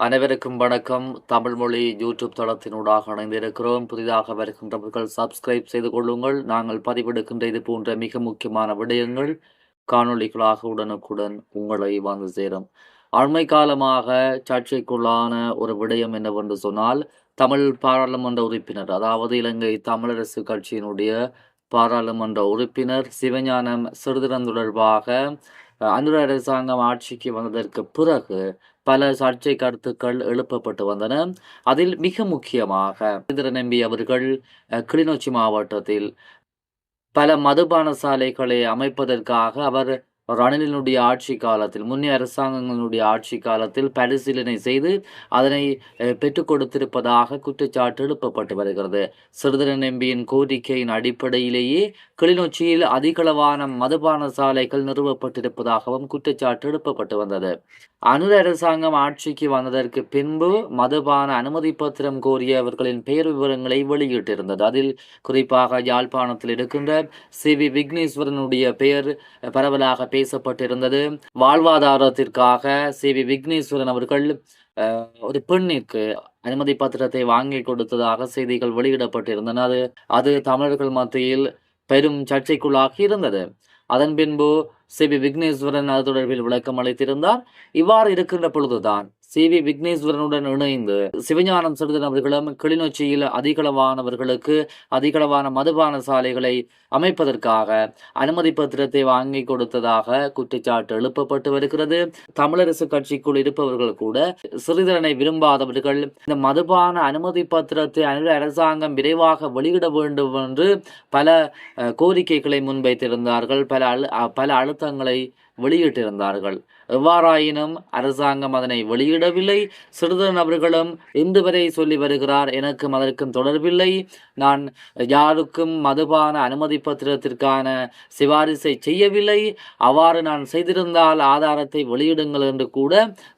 அனைவருக்கும் வணக்கம். தமிழ்மொழி யூடியூப் தளத்தினூடாக இணைந்திருக்கிறோம். புதிதாக வருகின்றவர்கள் சப்ஸ்கிரைப் செய்து கொள்ளுங்கள். நாங்கள் பதிவெடுக்கின்ற இது போன்ற மிக முக்கியமான விடயங்கள் காணொளிகளாக உடனுக்குடன் உங்களை வந்து சேரும். அண்மை காலமாக சர்ச்சைக்குள்ளான ஒரு விடயம் என்னவென்று சொன்னால் தமிழ் பாராளுமன்ற உறுப்பினர் அதாவது இலங்கை தமிழரசு கட்சியினுடைய பாராளுமன்ற உறுப்பினர் சிவஞானம் சிறுதிறன் தொடர்பாக அஹ், அரசாங்கம் ஆட்சிக்கு வந்ததற்கு பிறகு பல சர்ச்சை கருத்துக்கள் எழுப்பப்பட்டு வந்தன. அதில் மிக முக்கியமாக நம்பி அவர்கள் அஹ், கிளிநொச்சி மாவட்டத்தில் பல மதுபான சாலைகளை அமைப்பதற்காக அவர் ரணிலினுடைய ஆட்சி காலத்தில் முன்னே அரசாங்கங்களுடைய ஆட்சி காலத்தில் பரிசீலனை செய்து அதனை பெற்றுக் கொடுத்திருப்பதாக குற்றச்சாட்டு எழுப்பப்பட்டு வருகிறது. சிறுதரன் எம்பியின் கோரிக்கையின் அடிப்படையிலேயே கிளிநொச்சியில் அதிகளவான மதுபான சாலைகள் நிறுவப்பட்டிருப்பதாகவும் குற்றச்சாட்டு எழுப்பப்பட்டு வந்தது. அனுர அரசாங்கம் ஆட்சிக்கு வந்ததற்கு பின்பு மதுபான அனுமதி பத்திரம் கோரியவர்களின் பெயர் விவரங்களை வெளியிட்டிருந்தது. அதில் குறிப்பாக யாழ்ப்பாணத்தில் இருக்கின்ற சி வி விக்னேஸ்வரனுடைய பெயர் பரவலாக பேசப்பட்டிருந்தது. வாழ்வாதாரத்திற்காக சி. வி. விக்னேஸ்வரன் அவர்கள் ஒரு பெண்ணிற்கு அனுமதி பத்திரத்தை வாங்கி கொடுத்ததாக செய்திகள் வெளியிடப்பட்டிருந்தன. அது அது தமிழர்கள் மத்தியில் பெரும் சர்ச்சைக்குள்ளாகி இருந்தது. அதன் பின்பு சி. வி. விக்னேஸ்வரன் அது தொடர்பில் விளக்கம் அளித்திருந்தார். இவ்வாறு இருக்கின்ற பொழுதுதான் சி. வி. விக்னேஸ்வரனுடன் இணைந்து சிவஞானம் சிறுதன் அவர்களும் கிளிநொச்சியில் அதிகளவானவர்களுக்கு அதிகளவான மதுபான சாலைகளை அமைப்பதற்காக அனுமதி பத்திரத்தை வாங்கி கொடுத்ததாக குற்றச்சாட்டு எழுப்பப்பட்டு வருகிறது. தமிழரசு கட்சிக்குள் இருப்பவர்கள் கூட சிறிதரனை விரும்பாதவர்கள் இந்த மதுபான அனுமதி பத்திரத்தை அனுர அரசாங்கம் விரைவாக வெளியிட வேண்டும் என்று பல அஹ், கோரிக்கைகளை முன்வைத்திருந்தார்கள். பல அழு பல அழுத்தங்களை வெளியிட்டிருந்தார்கள். எவ்வாறாயினும் அரசாங்கம் அதனை வெளியிடவில்லை. சிறிதரன் நபர்களும் இன்று வரை சொல்லி வருகிறார். எனக்கும் அதற்கும் தொடர்பில்லை. நான் யாருக்கும் மதுபான அனுமதி பத்திரத்திற்கான சிபாரிசை செய்யவில்லை. அவ்வாறு நான் செய்திருந்தால் ஆதாரத்தை வெளியிடுங்கள் என்று கூட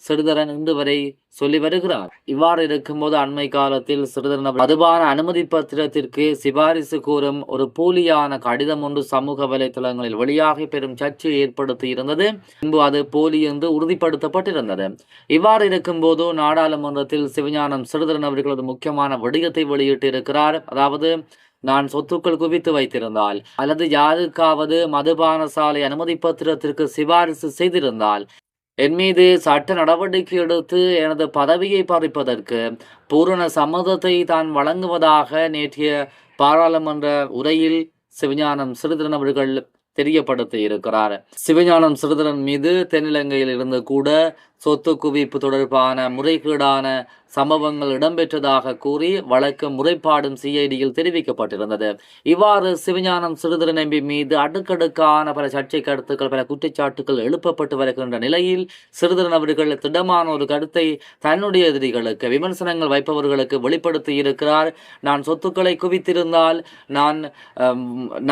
சிறிதரன் இன்று வரை சொல்லி வருகிறார். இவ்வாறு இருக்கும்போது அண்மை காலத்தில் சிறிதரன் மதுபான அனுமதி பத்திரத்திற்கு சிபாரிசு கூறும் ஒரு போலியான கடிதம் ஒன்று சமூக வலைதளங்களில் வெளியாகி பெரும் சர்ச்சையை ஏற்படுத்தி இருந்தது. பின்பு அது போலி என்று உறுதிப்படுத்தப்பட்டிருந்தது. இவ்வாறு இருக்கும்போது நாடாளுமன்றத்தில் சிவஞானம் சிறிதரன் அவர்களது ஒரு முக்கியமான விடயத்தை வெளியிட்டு இருக்கிறார் அதாவது நான் சொத்துக்கள் குவித்து வைத்திருந்தால் அல்லது யாருக்காவது மதுபான சாலை அனுமதி பத்திரத்திற்கு சிபாரிசு செய்திருந்தால் என் மீது சட்ட நடவடிக்கை எடுத்து எனது பதவியை பறிப்பதற்கு பூரண சம்மதத்தை தான் வழங்குவதாக நேற்றைய பாராளுமன்ற உரையில் சிவஞானம் சிறிதரன் அவர்கள் தெரியப்படுத்தி இருக்கிறார் சிவஞானம் சிறிதரன் மீது தென்னிலங்கையில் இருந்து கூட சொத்து குவிப்பு தொடர்பான முறைகேடான சம்பவங்கள் இடம்பெற்றதாக கூறி வழக்கு முறைப்பாடும் சிஐடியில் தெரிவிக்கப்பட்டிருந்தது. இவ்வாறு சிவஞானம் சிறுதர் நம்பி மீது அடுக்கடுக்கான பல சர்ச்சை கருத்துக்கள் பல குற்றச்சாட்டுகள் எழுப்பப்பட்டு வருகின்ற நிலையில் சிறுதரன் அவர்கள் திடமான ஒரு கருத்தை தன்னுடைய எதிரிகளுக்கு விமர்சனங்கள் வைப்பவர்களுக்கு வெளிப்படுத்தி இருக்கிறார். நான் சொத்துக்களை குவித்திருந்தால் நான்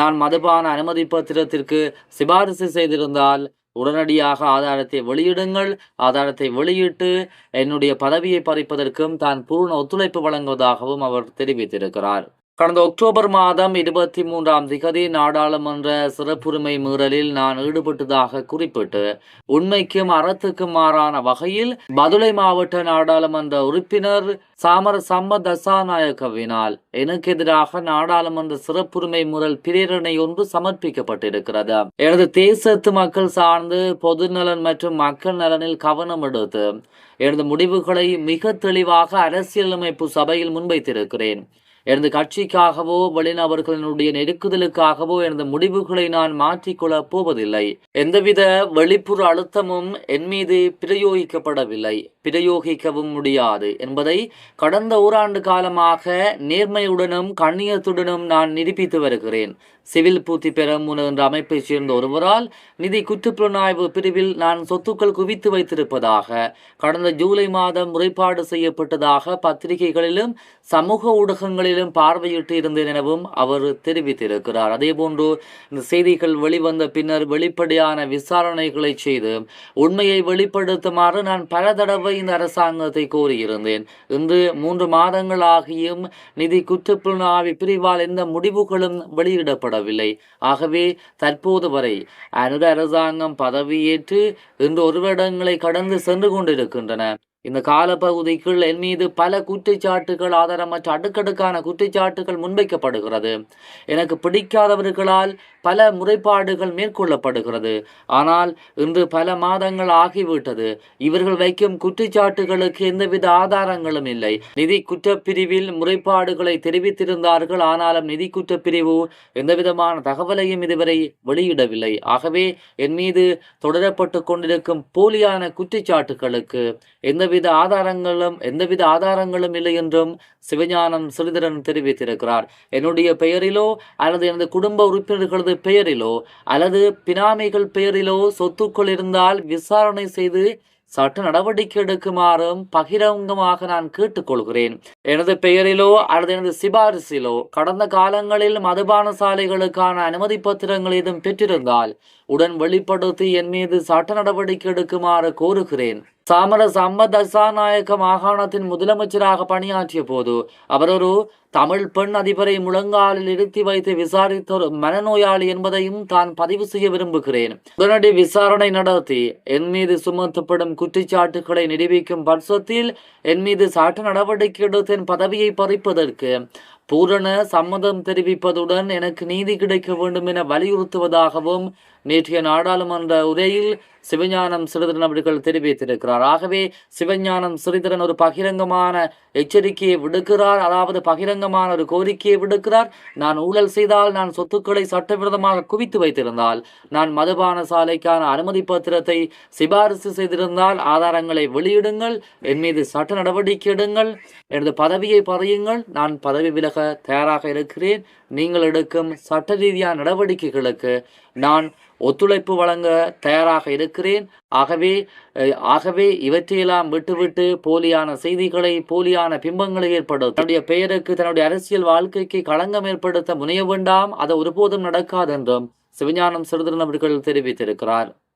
நான் மதுபான அனுமதி பத்திரத்திற்கு சிபாரிசு செய்திருந்தால் உடனடியாக ஆதாரத்தை வெளியிடுங்கள். ஆதாரத்தை வெளியிட்டு என்னுடைய பதவியை பறிப்பதற்கும் தான் பூர்ண ஒத்துழைப்பு வழங்குவதாகவும் அவர் தெரிவித்திருக்கிறார். கடந்த அக்டோபர் மாதம் இருபத்தி மூன்றாம் திகதி நாடாளுமன்ற சிறப்புரிமை மீறலில் நான் ஈடுபட்டதாக குறிப்பிட்டு உண்மைக்கும் அறத்துக்கும் மாறான வகையில் பதுளை மாவட்ட நாடாளுமன்ற உறுப்பினர் சாமர சம்ம தசாநாயக்கவினால் எனக்கு எதிராக நாடாளுமன்ற சிறப்புரிமை முறல் பிரேரணை ஒன்று சமர்ப்பிக்கப்பட்டிருக்கிறது. எனது தேசத்து மக்கள் சார்ந்து பொதுநலன் மற்றும் மக்கள் நலனில் கவனம் எடுத்து எனது முடிவுகளை மிக தெளிவாக அரசியலமைப்பு சபையில் முன்வைத்திருக்கிறேன். எனது கட்சிக்காகவோ வெளிநபர்களினுடைய நெருக்குதலுக்காகவோ எனது முடிவுகளை நான் மாற்றிக்கொள்ளப் போவதில்லை. எந்தவித வெளிப்புற அழுத்தமும் என் மீது பிரயோகிக்கப்படவில்லை. பிரயோகிக்கவும் முடியாது என்பதை கடந்த ஓராண்டு காலமாக நேர்மையுடனும் கண்ணியத்துடனும் நான் நிரூபித்து வருகிறேன். சிவில் பூத்தி பெறமுன என்ற அமைப்பைச் சேர்ந்த ஒருவரால் நிதி குற்றப்புலனாய்வு பிரிவில் நான் சொத்துக்கள் குவித்து வைத்திருப்பதாக கடந்த ஜூலை மாதம் முறைப்பாடு செய்யப்பட்டதாக பத்திரிகைகளிலும் சமூக ஊடகங்களில் ஊடகங்களிலும் பார்வையிட்டு இருந்தேன் எனவும் அவர் தெரிவித்திருக்கிறார். அதேபோன்று இந்த செய்திகள் வெளிவந்த பின்னர் வெளிப்படையான விசாரணைகளை செய்து உண்மையை வெளிப்படுத்துமாறு நான் பல தடவை இந்த அரசாங்கத்தை கோரியிருந்தேன். இன்று மூன்று மாதங்கள் ஆகியும் நிதி குற்றப்புலனாய்வு பிரிவால் எந்த முடிவுகளும் வெளியிடப்படவில்லை. ஆகவே தற்போது வரை அனுர அரசாங்கம் பதவியேற்று இன்று ஒரு வருடங்களை கடந்து சென்று கொண்டிருக்கின்றன. இந்த காலப்பகுதிக்குள் என் மீது பல குற்றச்சாட்டுகள் ஆதாரமற்ற அடுக்கடுக்கான குற்றச்சாட்டுகள் முன்வைக்கப்படுகிறது. எனக்கு பிடிக்காதவர்களால் பல முறைப்பாடுகள் மேற்கொள்ளப்படுகிறது. ஆனால் இன்று பல மாதங்கள் ஆகிவிட்டது. இவர்கள் வைக்கும் குற்றச்சாட்டுகளுக்கு எந்தவித ஆதாரங்களும் இல்லை. நிதி குற்றப்பிரிவில் முறைப்பாடுகளை தெரிவித்திருந்தார்கள். ஆனாலும் நிதி குற்றப்பிரிவு எந்தவிதமான தகவலையும் இதுவரை வெளியிடவில்லை. ஆகவே என் மீது தொடரப்பட்டு கொண்டிருக்கும் போலியான குற்றச்சாட்டுகளுக்கு எந்தவித ஆதாரங்களும் எந்தவித ஆதாரங்களும் இல்லை என்றும் சிவஞானம் சிறிதரன் தெரிவித்திருக்கிறார். என்னுடைய பெயரிலோ அல்லது எனது குடும்ப உறுப்பினர்களது பெயரிலோ அல்லது பினாமிகள் பெயரிலோ சொத்துக்கள் இருந்தால் விசாரணை செய்து சட்ட நடவடிக்கை எடுக்குமாறும் பகிரங்கமாக நான் கேட்டுக்கொள்கிறேன். எனது பெயரிலோ அல்லது எனது சிபாரிசிலோ கடந்த காலங்களில் மதுபான சாலைகளுக்கான அனுமதி பத்திரங்கள் ஏதும் பெற்றிருந்தால் உடன் வெளிப்படுத்தி என் மீது சட்ட நடவடிக்கை எடுக்குமாறு கோருகிறேன். சாமர சம்பத் தசாநாயக்க மாகாணத்தின் முதலமைச்சராக பணியாற்றிய போது அவர் ஒரு தமிழ் பெண் அதிபரை முழங்காலில் இருத்தி வைத்து விசாரித்த ஒரு மனநோயாளி என்பதையும் தான் பதிவு செய்ய விரும்புகிறேன். உடனடி விசாரணை நடத்தி என் மீது சுமத்தப்படும் குற்றச்சாட்டுகளை நிரூபிக்கும் பட்சத்தில் என் மீது சட்ட நடவடிக்கை எடுத்தேன் பதவியை பறிப்பதற்கு பூரண சம்மதம் தெரிவிப்பதுடன் எனக்கு நீதி கிடைக்க வேண்டும் என வலியுறுத்துவதாகவும் நேற்றைய நாடாளுமன்ற உரையில் சிவஞானம் சிறிதரன் அவர்கள் தெரிவித்திருக்கிறார். ஆகவே சிவஞானம் சிறிதரன் ஒரு பகிரங்கமான எச்சரிக்கையை விடுக்கிறார். அதாவது பகிரங்கமான ஒரு கோரிக்கையை விடுக்கிறார். நான் ஊழல் செய்தால் நான் சொத்துக்களை சட்டவிரோதமாக குவித்து வைத்திருந்தால் நான் மதுபான சாலைக்கான அனுமதி பத்திரத்தை சிபாரிசு செய்திருந்தால் ஆதாரங்களை வெளியிடுங்கள் என் மீது சட்ட நடவடிக்கை எடுங்கள் எனது பதவியை பறையுங்கள் நான் பதவி விலக தயாராக இருக்கிறேன். நீங்கள் எடுக்கும் சட்ட ரீதியான நடவடிக்கைகளுக்கு நான் ஒத்துழைப்பு வழங்க தயாராக இருக்கிறேன். ஆகவே ஆகவே இவற்றையெல்லாம் விட்டுவிட்டு போலியான செய்திகளை போலியான பிம்பங்களை ஏற்படுத்த தன்னுடைய பெயருக்கு தன்னுடைய அரசியல் வாழ்க்கைக்கு களங்கம் ஏற்படுத்த முனைய வேண்டாம். அது ஒருபோதும் நடக்காது என்றும் சிவஞானம் சிறிதரன் அவர்கள் தெரிவித்திருக்கிறார்.